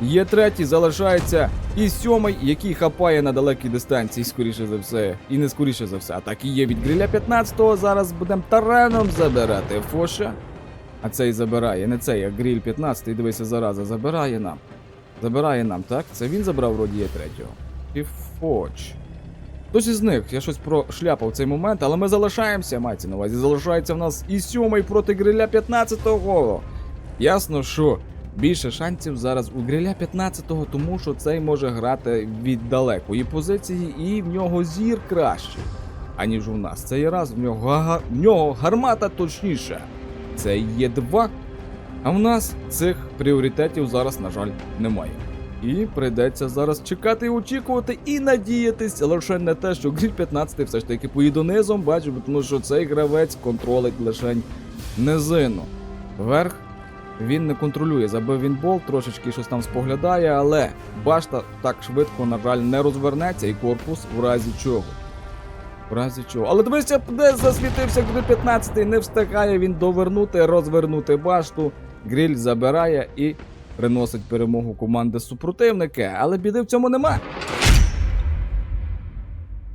Є третій, залишається і сьомий, який хапає на далекій дистанції, скоріше за все. І не скоріше за все. А так і є від гриля 15-го. Зараз будемо тараном забирати Фоша. А цей забирає, не цей, а гриль 15-й, дивися, зараза, забирає нам. Забирає нам, так? Це він забрав вроді є третього. І Фоч. Хтось із них, я щось прошляпав цей момент, але ми залишаємося, мається на увазі. Залишається в нас і сьомий проти гриля 15-го. Ясно, що більше шансів зараз у гриля 15-го, тому що цей може грати від далекої позиції, і в нього зір кращий, аніж у нас. Цей раз в нього, га- в нього гармата точніше. Це є два. А в нас цих пріоритетів зараз, на жаль, немає. І прийдеться зараз чекати і очікувати і надіятись лише на те, що гріль 15 все ж таки поїде низом, бачу, тому що цей гравець контролить лише низину. Верх він не контролює, забив він болт, трошечки щось там споглядає, але башта так швидко, на жаль, не розвернеться, і корпус в разі чого. В разі чого. Але дивися, де засвітився гриль 15 не встигає він довернути, розвернути башту. Гриль забирає і приносить перемогу команди супротивника. Але біди в цьому нема.